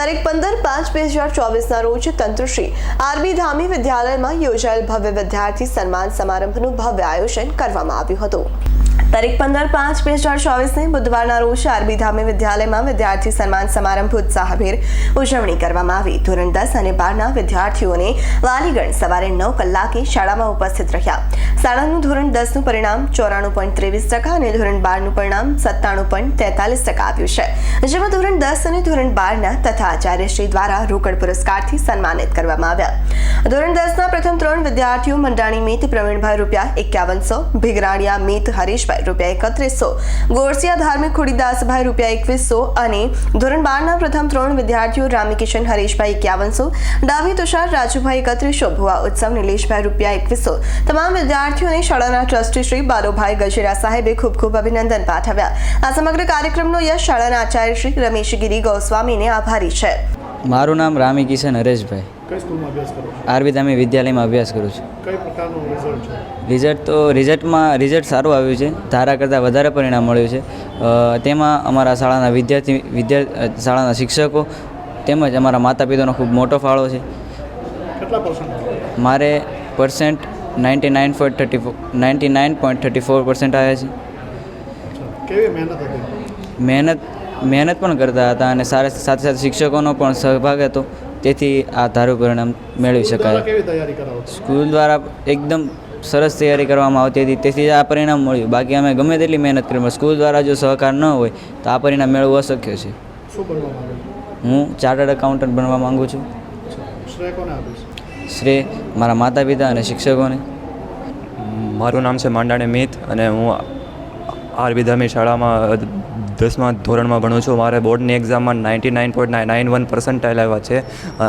તારીખ પંદર પાંચ બે હજાર ચોવીસના રોજ તંત્રશ્રી આરબી ધામી વિદ્યાલયમાં યોજાયેલ ભવ્ય વિદ્યાર્થી સન્માન સમારંભનું ભવ્ય આયોજન કરવામાં આવ્યું હતું. તારીખ પંદર પાંચ બે હજાર ચોવીસને બુધવારના રોજ આરબી ધામે વિદ્યાલયમાં વિદ્યાર્થી સન્માન સમારંભ ઉત્સાહભેર ઉજવણી કરવામાં આવી. ધોરણ દસ અને બારના વિદ્યાર્થીઓને વાલીગણ સવારે નવ કલાકે શાળામાં ઉપસ્થિત રહ્યા. શાળાનું ધોરણ દસનું પરિણામ ચોરાણું પોઈન્ટ ત્રેવીસ ટકા અને ધોરણ બારનું પરિણામ સત્તાણું પોઈન્ટ તેતાલીસ ટકા આવ્યું છે. જેમાં ધોરણ દસ અને ધોરણ બારના તથા આચાર્યશ્રી દ્વારા રોકડ પુરસ્કારથી સન્માનિત કરવામાં આવ્યા. ધોરણ દસના પ્રથમ ત્રણ વિદ્યાર્થીઓ મંડાણી મેત પ્રવીણભાઈ રૂપિયા એકાવનસો, ભીગરાણિયા મીત હરીશભાઈ રૂપિયા એકત્રીસો, ગોરસિયા ધાર્મિક ખોડીદાસભાઈ રૂપિયા એકવીસો અને ધોરણ બારના પ્રથમ ત્રણ વિદ્યાર્થીઓ રામીકિશન હરેશભાઈ એકાવનસો, ડાભી તુષાર રાજુભાઈ એકત્રીસો, ભુવા ઉત્સવ નિલેશભાઈ રૂપિયા એકવીસો. તમામ વિદ્યાર્થીઓને શાળાના ટ્રસ્ટી શ્રી બારોભાઈ ગજેરા સાહેબે ખૂબ ખૂબ અભિનંદન પાઠવ્યા. આ સમગ્ર કાર્યક્રમનો યશ શાળાના આચાર્ય શ્રી રમેશ ગિરી ગોસ્વામીને આભારી છે. મારું નામ રામી કિશન હરેશભાઈ. કઈ સ્કૂલમાં અભ્યાસ કરો છો? આરબી તમે વિદ્યાલયમાં અભ્યાસ કરું છું. કઈ પ્રકારનું રિઝલ્ટ છે? રિઝલ્ટ તો રિઝલ્ટમાં રિઝલ્ટ સારું આવ્યું છે. ધારા કરતાં વધારે પરિણામ મળ્યું છે. તેમાં અમારા શાળાના વિદ્યાર્થી વિદ્યા શાળાના શિક્ષકો તેમજ અમારા માતા પિતાનો ખૂબ મોટો ફાળો છે. કેટલા પર્સન્ટ મારે percent ninety nine point thirty four ninety nine point thirty four percent આવ્યા છે. કેવી મહેનત હતી? મહેનત મહેનત પણ કરતા હતા અને સાથે સાથે શિક્ષકોનો પણ સહભાગ હતો. તેથી આ ધારું પરિણામ મેળવી શકાય. સ્કૂલ દ્વારા એકદમ સરસ તૈયારી કરવામાં આવતી હતી. તેથી જ આ પરિણામ મળ્યું. બાકી અમે ગમે તેટલી મહેનત કરી પણ સ્કૂલ દ્વારા જો સહકાર ન હોય તો આ પરિણામ મેળવવું અશક્ય છે. હું ચાર્ટર્ડ એકાઉન્ટન્ટ બનવા માગું છું. શ્રેય કોને આપીશ શ્રેય મારા માતા પિતા અને શિક્ષકોને. મારું નામ છે માંડાણી મિત અને હું આરબી ધામી શાળામાં દસમા ધોરણમાં ભણું છું. મારે બોર્ડની એક્ઝામમાં ninety nine point nine one percentile આવ્યા છે.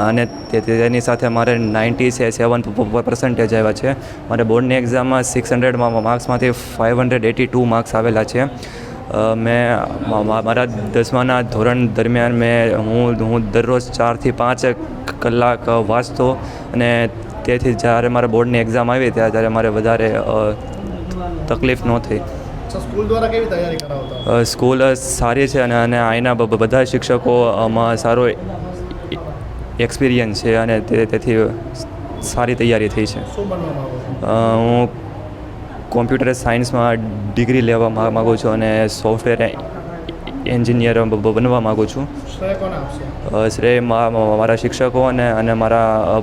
અને તેની સાથે મારે નાઇન્ટી સેવન પર્સન્ટેજ આવ્યા છે. મારે બોર્ડની એક્ઝામમાં સિક્સ હંડ્રેડમાં માર્ક્સમાંથી five hundred eighty two marks આવેલા છે. મેં મારા દસમાના ધોરણ દરમિયાન મેં, હું હું દરરોજ ચારથી પાંચ કલાક વાંચતો અને તેથી જ્યારે મારે બોર્ડની એક્ઝામ આવી, ત્યારે મારે વધારે તકલીફ ન થઈ. અચ્છા સ્કૂલ દ્વારા કેવી તૈયારી કરાવતા સ્કૂલ સારી છે અને અને અહીંના બધા શિક્ષકોમાં સારો એક્સપિરિયન્સ છે અને તે તેથી સારી તૈયારી થઈ છે. હું કોમ્પ્યુટર સાયન્સમાં ડિગ્રી લેવા માગું છું અને સોફ્ટવેર એન્જિનિયર બનવા માગું છું. શ્રેય મારા શિક્ષકો અને અને મારા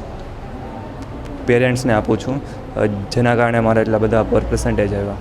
પેરેન્ટ્સને આપું છું જેના કારણે મારા એટલા બધા પર્સન્ટેજ આવ્યા.